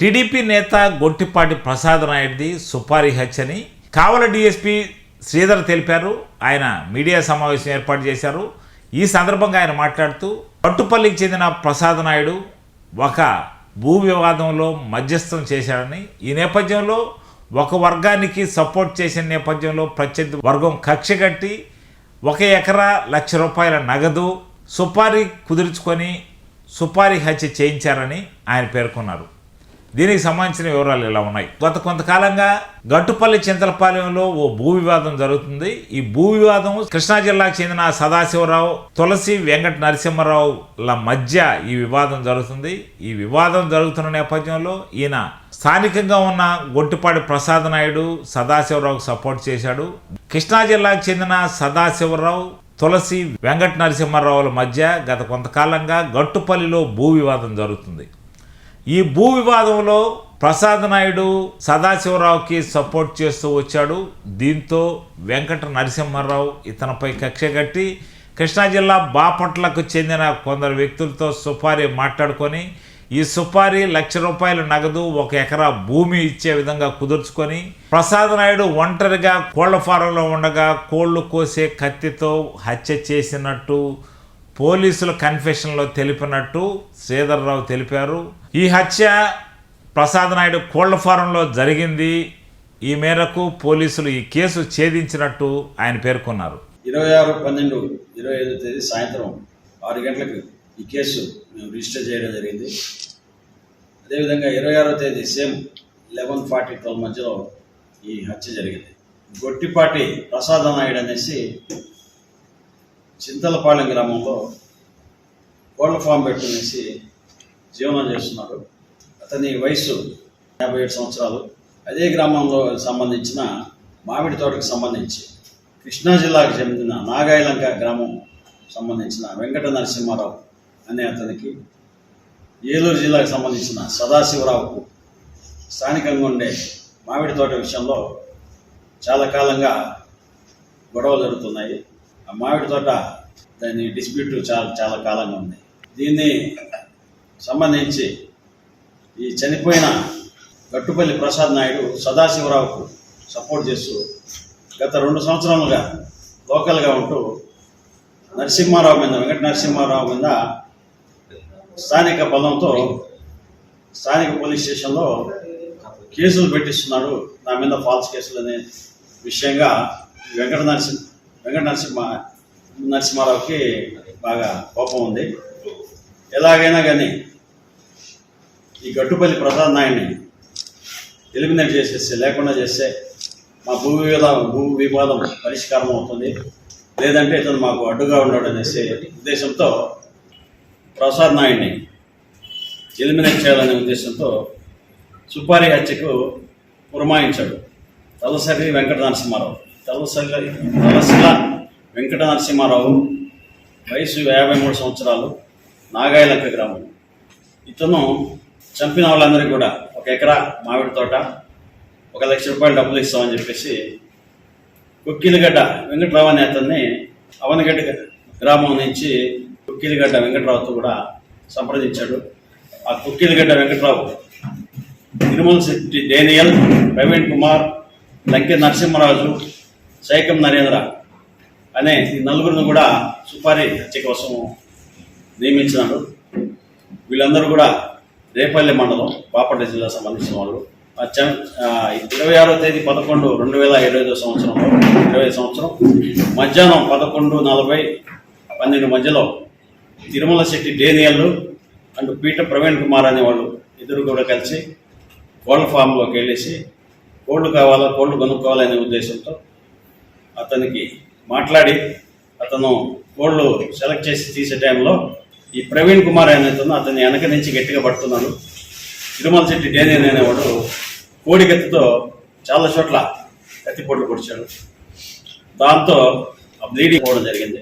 TDP నేత గొట్టిపాటి ప్రసాద్ నాయుడిది సుపారీ హత్యని కావల డీఎస్పీ శ్రీధర్ తెలిపారు. ఆయన మీడియా సమావేశం ఏర్పాటు చేశారు. ఈ సందర్భంగా ఆయన మాట్లాడుతూ పట్టుపల్లికి చెందిన ప్రసాద్ నాయుడు ఒక భూ వివాదంలో మధ్యస్థం చేశాడని ఈ నేపథ్యంలో ఒక వర్గానికి సపోర్ట్ చేసిన నేపథ్యంలో ప్రత్యర్థి వర్గం కక్ష కట్టి ఒక ఎకరా లక్ష రూపాయల నగదు సుపారీ కుదుర్చుకొని సుపారీ హత్య చేయించారని ఆయన పేర్కొన్నారు. దీనికి సంబంధించిన వివరాలు ఇలా ఉన్నాయి. గత కొంతకాలంగా గట్టుపల్లి చింతలపాలెంలో ఓ భూ వివాదం జరుగుతుంది. ఈ భూ వివాదం కృష్ణా జిల్లాకు చెందిన సదాశివరావు తులసి వెంకట నరసింహారావుల మధ్య ఈ వివాదం జరుగుతుంది. ఈ వివాదం జరుగుతున్న నేపథ్యంలో ఈయన స్థానికంగా ఉన్న గొట్టిపాటి ప్రసాద్ నాయుడు సదాశివరావుకు సపోర్ట్ చేశాడు. కృష్ణా జిల్లాకు చెందిన సదాశివరావు తులసి వెంకట నరసింహారావుల మధ్య గత కొంతకాలంగా గట్టుపల్లిలో భూ వివాదం జరుగుతుంది. ఈ భూ వివాదంలో ప్రసాద్ నాయుడు సదాశివరావుకి సపోర్ట్ చేస్తూ వచ్చాడు. దీంతో వెంకట నరసింహారావు ఇతనిపై కక్ష కట్టి కృష్ణా జిల్లా బాపట్లకు చెందిన కొందరు వ్యక్తులతో సుపారీ మాట్లాడుకొని ఈ సుపారీ లక్ష రూపాయల నగదు ఒక ఎకరా భూమి ఇచ్చే విధంగా కుదుర్చుకొని ప్రసాద్ నాయుడు ఒంటరిగా కోళ్ళ ఫారంలో ఉండగా కోళ్ళు కోసే కత్తితో హత్య చేసినట్టు పోలీసుల కన్ఫెషన్లో తెలిపినట్టు శ్రీధర్రావు తెలిపారు. ఈ హత్య ప్రసాద్ నాయుడు కోళ్ళ ఫారంలో జరిగింది. ఈ మేరకు పోలీసులు ఈ కేసు ఛేదించినట్టు ఆయన పేర్కొన్నారు. ఇరవై ఆరు పన్నెండు ఇరవై ఐదు తేదీ సాయంత్రం ఆరు గంటలకు ఈ కేసు మేము రిజిస్టర్ చేయడం జరిగింది. అదేవిధంగా ఇరవై ఆరో తేదీ సేమ్ లెవెన్ ఫార్టీ ట్వెల్వ్ మధ్యలో ఈ హత్య జరిగింది. గొట్టిపాటి ప్రసాద నాయుడు అనేసి చింతలపాళెం గ్రామంలో కోళ్ళ ఫామ్ పెట్టుకునేసి జీవనం చేస్తున్నాడు అతని వయసు యాభై ఏడు సంవత్సరాలు. అదే గ్రామంలో సంబంధించిన మామిడి తోటకు సంబంధించి కృష్ణా జిల్లాకు చెందిన నాగాయలంక గ్రామం సంబంధించిన వెంకట నరసింహారావు అనే అతనికి ఏలూరు జిల్లాకు సంబంధించిన సదాశివరావుకు స్థానికంగా ఉండే మామిడి తోట విషయంలో చాలా కాలంగా గొడవలు జరుగుతున్నాయి. ఆ మామిడి తోట దాని డిస్ప్యూట్ చాలా చాలా కాలంగా ఉంది. దీన్ని సంబంధించి ఈ చనిపోయిన గట్టుపల్లి ప్రసాద్ నాయుడు సదాశివరావుకు సపోర్ట్ చేస్తూ గత రెండు సంవత్సరాలుగా లోకల్గా ఉంటూ నరసింహారావు మీద వెంకట నరసింహారావు మీద స్థానిక బలంతో స్థానిక పోలీస్ స్టేషన్లో కేసులు పెట్టిస్తున్నాడు. నా మీద ఫాల్స్ కేసులు అనే విషయంగా వెంకట నరసింహ వెంకట నరసింహ నరసింహారావుకి బాగా కోపం ఉంది. ఎలాగైనా కానీ ఈ గట్టుపల్లి ప్రసాద్ నాయుడిని ఎలిమినేట్ చేసేస్తే లేకుండా చేస్తే మా భూ వివాదం భూ వివాదం పరిష్కారం అవుతుంది. లేదంటే ఇతను మాకు అడ్డుగా ఉన్నాడు అనేసి ఉద్దేశంతో ప్రసాద్ నాయుడిని ఎలిమినేట్ చేయాలనే ఉద్దేశంతో సుపారీ హత్యకు పురమాయించాడు తలసరి వెంకట నరసింహారావు తలసరి తలసిల వెంకట నరసింహారావు వయసు యాభై మూడు సంవత్సరాలు నాగాయలంక గ్రామం. ఇతను చంపిన వాళ్ళందరికీ కూడా ఒక ఎకరా మామిడి తోట ఒక లక్ష రూపాయలు డబ్బులు ఇస్తామని చెప్పేసి కుక్కిలిగడ్డ వెంకటరావు అనే అతన్ని అవనగడ్డ గ్రామం నుంచి కుక్కిలిగడ్డ వెంకటరావుతో కూడా సంప్రదించాడు. ఆ కుక్కిలిగడ్డ వెంకటరావు తిరుమల శెట్టి డేనియల్ ప్రవీణ్ కుమార్ లంకే నరసింహరాజు సైకం నరేంద్ర అనే ఈ నలుగురిని కూడా సుపారీ హత్య కోసం నియమించినాడు. వీళ్ళందరూ కూడా రేపల్లి మండలం బాపట్ల జిల్లా సంబంధించిన వాళ్ళు. ఇరవై ఆరో తేదీ పదకొండు రెండు వేల ఇరవై ఐదో సంవత్సరంలో ఇరవై సంవత్సరం మధ్యాహ్నం పదకొండు నలభై పన్నెండు మధ్యలో తిరుమల శెట్టి డేనియల్ అండ్ పీట ప్రవీణ్ కుమార్ అనేవాళ్ళు ఇద్దరు కూడా కలిసి కోళ్ళ ఫామ్లోకి వెళ్ళేసి కోళ్ళు కావాలా కోళ్ళు కొనుక్కోవాలనే ఉద్దేశంతో అతనికి మాట్లాడి అతను కోళ్ళు సెలెక్ట్ చేసి తీసే టైంలో ఈ ప్రవీణ్ కుమార్ అనే అతను అతన్ని వెనక నుంచి గట్టిగా పడుతున్నాడు తిరుమల చెట్టి డేనియన్ అనేవాడు కోడిగత్తితో చాలా చోట్ల కత్తిపోట్లు పొడిచాడు. దాంతో ఆ బ్లీడింగ్ పోవడం జరిగింది.